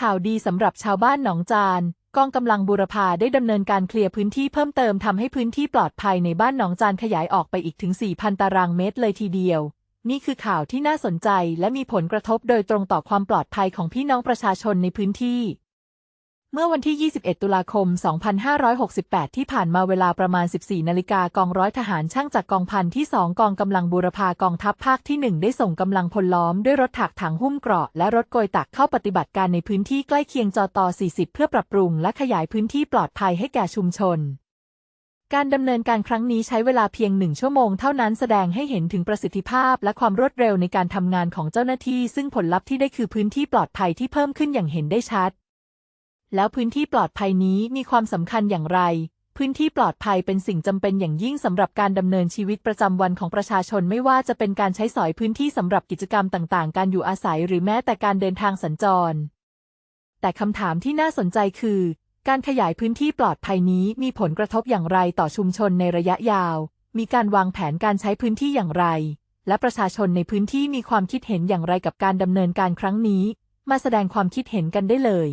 ข่าวดีสำหรับชาวบ้านหนองจานกองกำลังบูรพาได้ดำเนินการเคลียร์พื้นที่เพิ่มเติมทำให้พื้นที่ปลอดภัยในบ้านหนองจานขยายออกไปอีกถึง 4,000 ตารางเมตรเลยทีเดียว นี่คือข่าวที่น่าสนใจและมีผลกระทบโดยตรงต่อความปลอดภัยของพี่น้องประชาชนในพื้นที่ เมื่อวันที่ 21 ตุลาคม 2568 ที่ผ่านมาเวลาประมาณ 14 นาฬิกากองร้อยทหารช่างจากกองพันที่ 2 กองกำลังบูรพากองทัพภาคที่ 1 ได้ส่งกำลังพลล้อมด้วยรถถักถังหุ้มเกราะและรถโกยตักเข้าปฏิบัติการในพื้นที่ใกล้เคียงจอตอ40 เพื่อปรับปรุงและขยายพื้นที่ปลอดภัยให้แก่ชุมชน การดำเนินการครั้งนี้ใช้เวลาเพียงหนึ่งชั่วโมงเท่านั้นแสดงให้เห็นถึงประสิทธิภาพและความรวดเร็วในการทำงานของเจ้าหน้าที่ ซึ่งผลลัพธ์ที่ได้คือพื้นที่ปลอดภัยที่เพิ่มขึ้นอย่างเห็นได้ชัด แล้วพื้นที่ปลอดภัยนี้มีความสำคัญอย่างไร พื้นที่ปลอดภัยเป็นสิ่งจำเป็นอย่างยิ่งสำหรับการดำเนินชีวิตประจำวันของประชาชนไม่ว่าจะเป็นการใช้สอยพื้นที่สำหรับกิจกรรมต่างๆ การอยู่อาศัยหรือแม้แต่การเดินทางสัญจร แต่คำถามที่น่าสนใจคือ การขยายพื้นที่ปลอดภัยนี้มีผลกระทบอย่างไรต่อชุมชนในระยะยาว มีการวางแผนการใช้พื้นที่อย่างไร และประชาชนในพื้นที่มีความคิดเห็นอย่างไรกับการดำเนินการครั้งนี้ มาแสดงความคิดเห็นกันได้เลย